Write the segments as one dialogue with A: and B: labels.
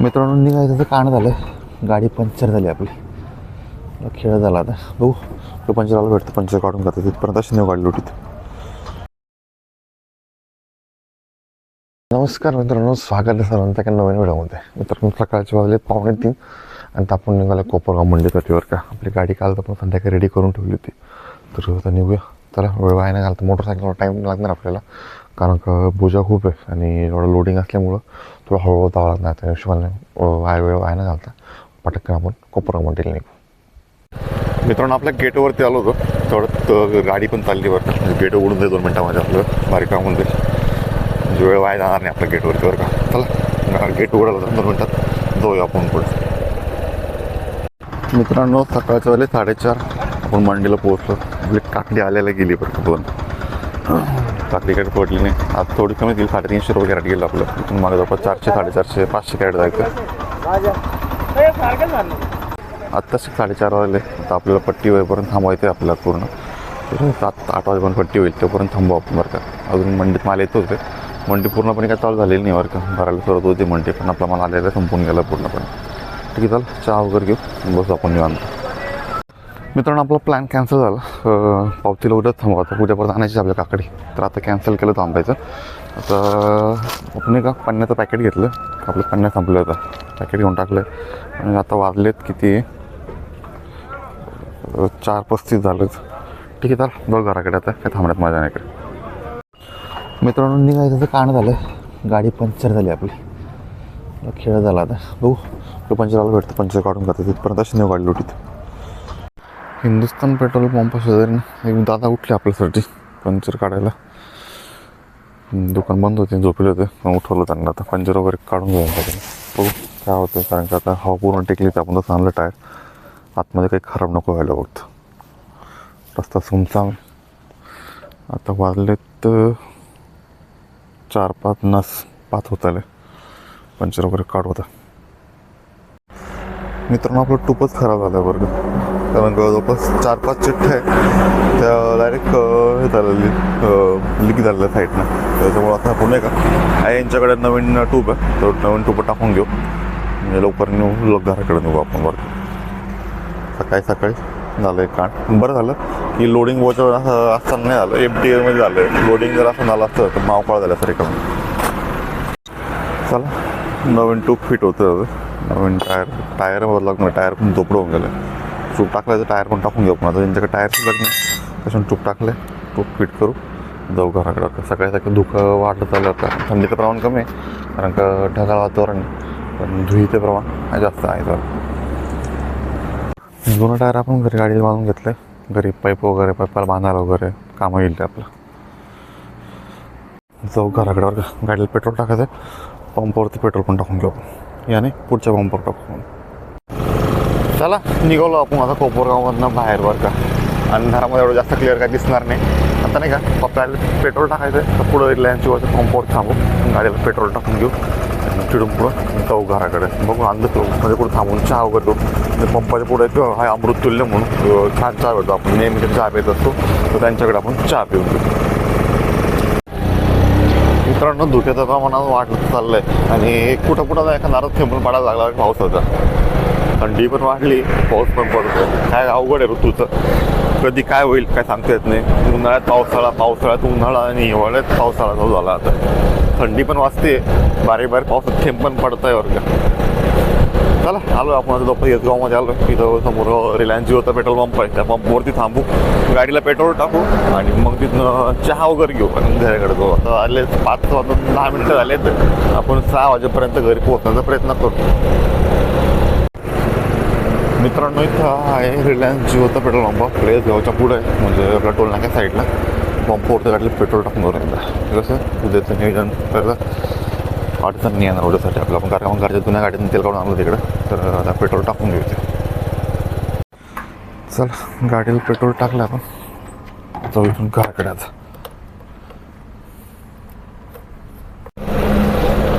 A: मित्रांनो निघायचं तर काणं झालं गाडी पंक्चर झाली आपली. खेळ झाला आता. बघू तो पंचराला भेटतो. पंचर काढून जातो तिथपर्यंत अशी नेऊ गाडी लुटीत. नमस्कार मित्रांनो स्वागत आहे सर्वांचं एका नवीन व्हिडिओमध्ये. मित्रांनो सकाळचे वाजले पावणे तीन. आणि आपण निघाला कोपरगाव मंडीसाठी बरं का. आपली गाडी काल आपण संध्याकाळी रेडी करून ठेवली होती. तर आता निघूया. चला वेळ वाया नाही घालतं. मोटरसायकलवर टाईम लागणार आपल्याला. कारण का बोजा खूप आहे आणि एवढं लोडिंग असल्यामुळं थोडं हळूहळू जावं लागणार. त्या हिशोबाने वाय वेळ वाया नाही घालता. पटकन आपण कोपरगाव निघू. मित्रांनो आपल्या गेटवरती आलो होतो. तेवढं गाडी पण चालली बरं का. म्हणजे गेट उघडून दे दोन मिनटामध्ये आपलं. बारीक काम होऊन जाईल म्हणजे वेळ वाया जाणार नाही आपल्या गेटवरती बरं का. चला गेट उघडायला दोन मिनटात. जाऊया आपण पुढे. मित्रांनो सकाळच्या वेळेला साडेचार. आपण मांडीला पोहोचलो. म्हणजे आपली काकडी आल्याला गेली बरं दोन. काकडी कॅरेट पडली नाही. आता थोडी कमी गेली साडेतीनशे रुपये कॅरेट गेलं आपलं. इथून मला जवळपास चारशे साडेचारशे पाचशे कॅरेट जायचं आत्ताच साडेचार वाजले. आता आपल्याला पट्टी होईपर्यंत थांबवायचं आहे आपल्याला पूर्ण. सात आठ वाजेपर्यंत पट्टी होईल तोपर्यंत थांबू आपण बरं का. अजून मंडीत माल येतोच होते मंडी पूर्णपणे काय चालू झालेली नाही बरं का. भरायला सुरुवात होती मंडी पण आपला माल आलेला संपून गेला पूर्णपणे. ठीक आहे चाल चहा वगैरे घेऊ. बसू आपण निवांत. मित्रांनो आपला प्लॅन कॅन्सल झाला. पावतीला उद्याच थांबवा. आता उद्या परत आणायची आपल्या काकडी. तर आता कॅन्सल केलं थांबायचं. आता आपण एका पन्न्याचं पॅकेट घेतलं. आपलं पन्न्या संपलं होतं पॅकेट घेऊन टाकलं आणि आता वाजलेत किती? चार पस्तीस झालंच. ठीक आहे तर बघ घराकडे आता. काय थांबण्यात माझ्या नाही मित्रांनो निघायचं कारण झालं गाडी पंक्चर झाली आपली. खेळ झाला आता. बघू. तो पंचरवाला भेटतो. पंचर काढून जातो तिथपर्यंत अशी नेऊ गाडी लुटीत. हिंदुस्थान पेट्रोल पंप शेजारी एक दादा उठले आपल्यासाठी पंचर काढायला. दुकान बंद होते झोपले होते मग उठवलं त्यांना. आता पंचर वगैरे काढून घेऊन टाकेल बघू काय होतं कारण की आता हवा पूर्ण टेकली तर आपण तसं आणलं टायर. आतमध्ये काही खराब नको व्हायला फक्त. रस्ता सुमसाम आता वाजलेत चार पाच नस पाच होत आले पंचर वगैरे काढू होता मित्रांनो आपलं टूपच खराब झालं बरं कारण जवळपास चार पाच चिठ्ठ्या आहे त्या डायरेक्ट हे झालं लिक झालेलं साईडनं त्याच्यामुळं आता आपण नाही का आहे यांच्याकडे नवीन ट्यूब आहे. तर नवीन ट्यूब टाकून घेऊ. म्हणजे लवकर नेऊ लोक घराकडे नेऊ आपण बरं सकाळी सकाळी झालं एक कांड. बरं झालं की लोडिंग वॉचवर असं असताना नाही झालं. एफ डी एमध्ये झालं. लोडिंग जर असं झालं असतं तर मावकाळ झालं सर एका चला. नवीन टूब फिट होतं. नवीन टायर टायर बदला लागणार टायर पण झोपडं होऊन गेलं. टूब टाकलं तर टायर पण टाकून घेऊ. पण आता त्यांच्याकडे टायर सुद्धा नाही. कशाने टूब टाकले टूब फिट करू. जाऊ घराकडे. आता सकाळी सकाळी धुकं वाढत चाललं आता. थंडीचं प्रमाण कमी आहे. कारण का ढगाळ वातावरण पण धुईचं प्रमाण जास्त आहे तर. दोन टायर आपण घरी गाडीला बांधून घेतले घरी पाईप वगैरे पाईपाला बांधायला वगैरे कामं येईल ते आपलं. जाऊ घराकडे गाडीला पेट्रोल टाकायचं आहे पंपावरती पेट्रोल पण टाकून घेऊ याने पुढच्या पंपावर टाकू चला निघालो आपण आता कोपरगावमधनं बाहेर बरं का. अंधारामध्ये एवढं जास्त क्लिअर काय दिसणार नाही. आता नाही का पप्पाला पेट्रोल टाकायचं आहे तर पुढं रिलायन्सची वरच्या पंपावर थांबू. गाडीला पेट्रोल टाकून घेऊ. आणि तिथून पुढं जाऊ घराकडे. बघू अंधत म्हणजे कुठं थांबून चहा वगैरे करू पंपाच्या पुढे एक हा अमृत तुल्य म्हणून छान चहा भेटतो आपण. नेहमी चहा पित असतो. तर त्यांच्याकडे आपण चहा पिऊन घेऊ. मित्रांनो धुक्याचं प्रमाणात वाढत आहे आणि कुठं कुठं एखादा थेंबून पाडायला लागला पावसाचा. थंडी पण वाढली पाऊस पण पडतो. काय अवघड आहे ऋतूचं कधी काय होईल काय सांगता येत नाही. उन्हाळ्यात पावसाळा पावसाळ्यात उन्हाळा आणि हिवाळ्यात पावसाळा चालू झाला आता. थंडी पण वाजते बारीक बारीक पावसात थेंब पण पडत आहे बरं का. चला आलो आपण आता दोपहर येसगावमध्ये आलो. तिथं समोर रिलायन्स जिओचा पेट्रोल पंप आहे. त्या पंपवरती थांबू. गाडीला पेट्रोल टाकू आणि मग तिथनं चहा वगैरे घेऊ. आणि घराकडे जाऊ. आता आले पाच वाजून दहा मिनटं झाले आहेत आपण सहा वाजेपर्यंत घरी पोहोचण्याचा प्रयत्न करू. मित्रांनो इथं आहे रिलायन्स जिओचा पेट्रोल पंप. प्लेस गावच्या पुढे आहे. म्हणजे आपल्या टोल नाक्या साईडला पंपवरती गाडीला पेट्रोल टाकून जाऊ कसं उद्याचं नियोजन करायचं अडचण नाही येणार उद्यासाठी आपलं आपण कारण गाडीच्या जुन्या गाडीतून तेल काढून आणलं तिकडं. तर आता पेट्रोल टाकून घेऊ इथे चल गाडीला पेट्रोल टाकलं आपण. जाऊ इथून घराकडे आता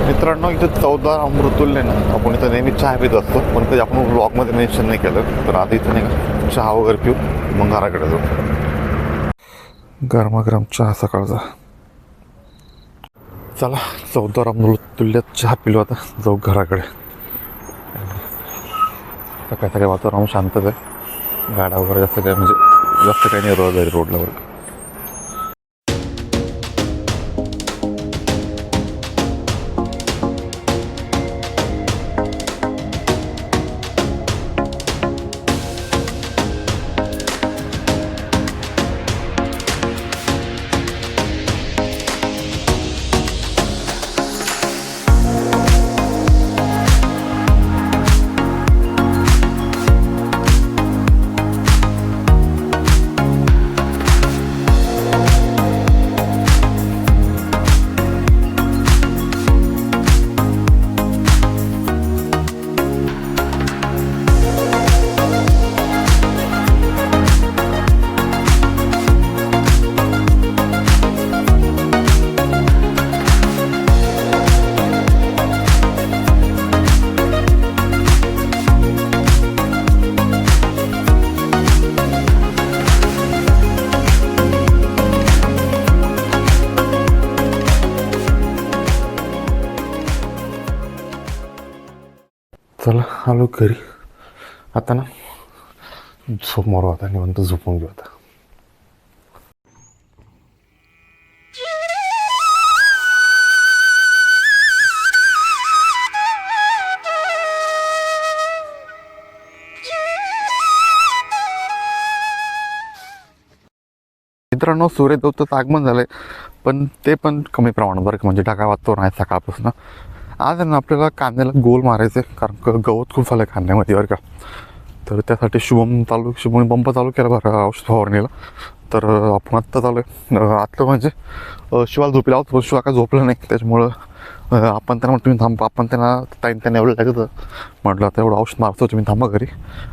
A: मित्रांनो इथं चौदा अमृतुल्य ना आपण इथं नेहमी चहा पित असतो. पण कधी आपण ब्लॉगमध्ये मेन्शन नाही केलं तर आता इथं नाही का चहा वगैरे पिऊ मग घराकडे जाऊ. गरमागरम चहा सकाळचा चला चौदा अमृतुल्य चहा पिलो आता जाऊ घराकडे. सकाळी सकाळी वातावरण शांतच आहे. गाड्या वगैरे जास्त काय म्हणजे जास्त काही नाही रोड घरी रोडला वगैरे. चला आलो घरी. आता ना झोप मारू आता निवंत झोपून घेऊ आता. मित्रांनो सूर्यदेवताचं आगमन झालंय पण ते पण कमी प्रमाणात बरं का म्हणजे ढगाळ वातावरण आहे सकाळपासून. आज ना आपल्याला कांद्याला गोल मारायचं आहे. कारण गवत खूप झालं आहे कांद्यामध्ये बरं का? तर त्यासाठी शुभम चालू शुभम पंप चालू केला बरं औषध फवारणीला. तर आपण आत्ता चालू आहे आतलं म्हणजे शिवाला झोपी लावतो पण शिवा काय झोपलं नाही. त्याच्यामुळं आपण त्यांना म्हटलं तुम्ही थांबा आपण त्यांना टाईम त्यांना एवढं लागतं म्हटलं आता एवढं औषध मारतो तुम्ही थांबा घरी.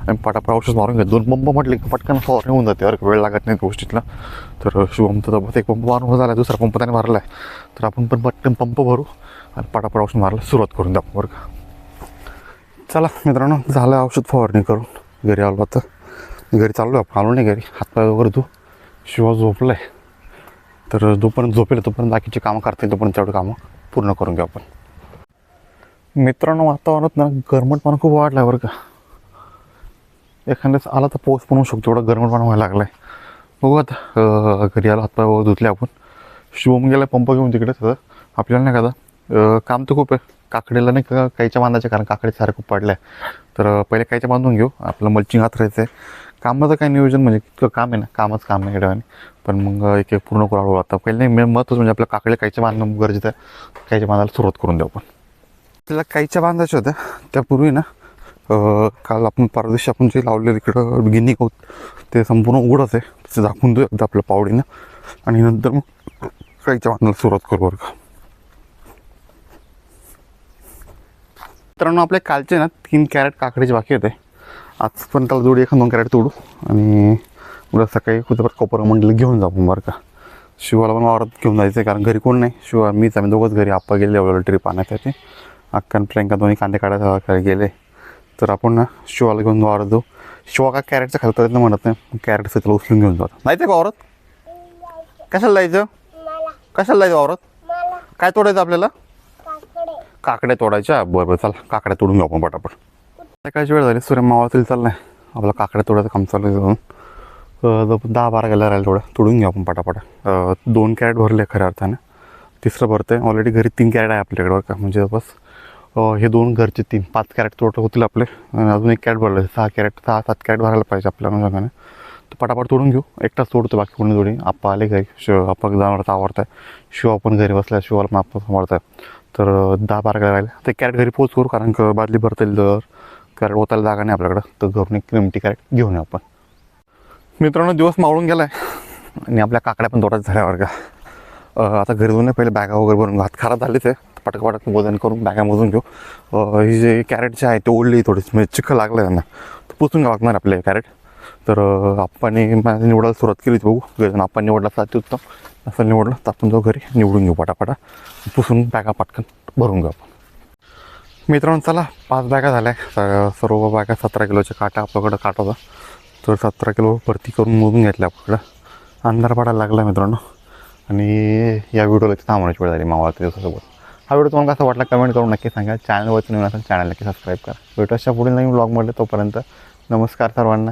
A: आणि पटापट औषध मारून घ्या दोन पंप म्हटले की पटकन फवारणी होऊन जाते अरे वेळ लागत नाही गोष्टीतला. तर शुभम तर एक पंप मारून झाला दुसरा पंप त्याने मारला आहे तर आपण पण पटकन पंप भरू आणि पटापट औषध मारायला सुरुवात करून द्या आपण बरं का. चला मित्रांनो झालं औषध फवारणी करून. घरी आलो आता. घरी चाललो आपण आलो नाही घरी. हातपाय वगैरे धू. शिवा झोपला आहे तर जोपर्यंत झोपेल तोपर्यंत बाकीचे कामं करता येईल तोपर्यंत तेवढं कामं पूर्ण करून घेऊ आपण. मित्रांनो वातावरणात ना गरमटपणा खूप वाढला आहे बरं का. एखाद्याच आला तर पाऊस पण होऊ शकतो एवढा गरमटपणा व्हायला लागला आहे बघू आता घरी आला हातपाय वगैरे धुतले आपण. शिवम गेला पंप घेऊन तिकडे तर आपल्याला नाही का काम तर खूप आहे. काकडीला नाही का काहीच्या बांधायचे कारण काकडे सारे खूप पडले आहे तर पहिले काहीच्या बांधून घेऊ. आपलं मल्चिंग हात राहायचं आहे कामाचं काय नियोजन म्हणजे इतकं काम आहे ना कामच काम आहे इकडे पण मग एक एक पूर्ण करू हळूहळू आता. पहिले नाही महत्त्वाचं म्हणजे आपल्या काकडे काहीच्या बांधणं गरजेचं आहे. काहीच्या बांधायला सुरुवात करून देऊ आपण. त्याला काहीच्या बांधायच्या होत्या. त्यापूर्वी ना काल आपण परदेशी आपण जे लावलेलं इकडं गिनी गवत ते संपूर्ण उघडच आहे. ते दाखवून देऊ एकदा आपल्या पावडीनं. आणि नंतर मग काहीच्या बांधायला सुरुवात करू बरं का. मित्रांनो आपले कालचे ना तीन कॅरेट काकडीचे बाकी होते. आज पण त्याला जोडी एखाद दोन कॅरेट तोडू. आणि उद्या सकाळी कुठं परत कोपर मंडळ घेऊन जाऊ आपण बरं का. शिवाला पण वावरात घेऊन जायचं आहे कारण घरी कोण नाही. शिवा मीच आम्ही दोघंच घरी आप्पा गेले एवढं ट्रिप आणण्यासाठी अक्का आणि प्रियंका दोन्ही कांदे काढायला गेले. तर आपण ना शिवाला घेऊन वावरात जाऊ. शिवा का कॅरेटचं खालता येत नाही म्हणत नाही. कॅरेटचं त्याला उचलून घेऊन जातो नाही का वावरात? कशाला जायचं? कशाला जायचं वावरात? काय तोडायचं आपल्याला? काकड्या तोडायच्या? बरं बरं चला. काकड्या तोडून घेऊ आपण पटापट. सकाळची वेळ झाली. सूर्य मावळतील चाललाय. आपलं काकडं तोडायचं काम चालू आहे जाऊन दहा बारा गेला राहिलं थोडं. तोडून घेऊ आपण पटापट. दोन कॅरेट भरले खऱ्या अर्थाने. तिसरं भरतं आहे ऑलरेडी घरी तीन कॅरेट आहे आपल्याकडे बरं का. म्हणजे बस हे दोन घरचे तीन पाच कॅरेट तोड होतील आपले. आणि अजून एक कॅरेट भरलं. सहा कॅरेट सहा सात कॅरेट भरायला पाहिजे आपल्या अनुषंगाने तर पटापट तोडून घेऊ. एकटाच तोडतो बाकी कोणी जोडी. आप्पा आले घरी. शिव आप्पा जाणार आवडत आहे शिव पण घरी बसला शिवाला पण आपण आवडत आहे तर दहा बारा कॅरेट राहिले ते कॅरेट घरी पोच करू. कारण क- बादली भरतील जर तर कॅरेट ओतायला जागा नाही आपल्याकडं. तर घरून एक एमटी कॅरेट घेऊन येऊ आपण. मित्रांनो दिवस मावळून गेला आहे आणि आपल्या काकड्या पण तोडायच्या झाल्या बरं का. आता घरी जाऊन पहिले बॅगा वगैरे भरून हात खराब झालेच आहे पटक पटक वजन करून बॅगा मोजून घेऊ. ही जे कॅरेट जे आहे ते ओढली थोडीशी म्हणजे चिखल लागलं त्यांना. तर पुसून घ्यावं लागणार आपले कॅरेट तर आप्पाने माझ्या निवडायला सुरुवात केली बघू. घरी जाऊन आपण निवडला साथ उत्तम. असं निवडलं तर आपण जाऊ घरी. निवडून घेऊ पटापटा. पुसून बॅगा पटकन भरून घेऊ आपण. मित्रांनो चला पाच बॅगा झाल्या. स- सर्व बॅगा सतरा किलोच्या काटा आपल्याकडं काट होता तर सतरा किलो भरती करून मोजून घेतल्या आपल्याकडं. अंधार पडायला लागला मित्रांनो. आणि या व्हिडिओला इथे थांबवण्याची वेळ झाली मावा त्याच्यासोबत हा व्हिडिओ तुम्हाला कसा वाटला कमेंट करून नक्की सांगा. चॅनलवरती नवीन असेल चॅनल नक्की सबस्क्राईब करा. भेटू अशा पुढील नवीन ब्लॉगमध्ये तोपर्यंत नमस्कार सर्वांना.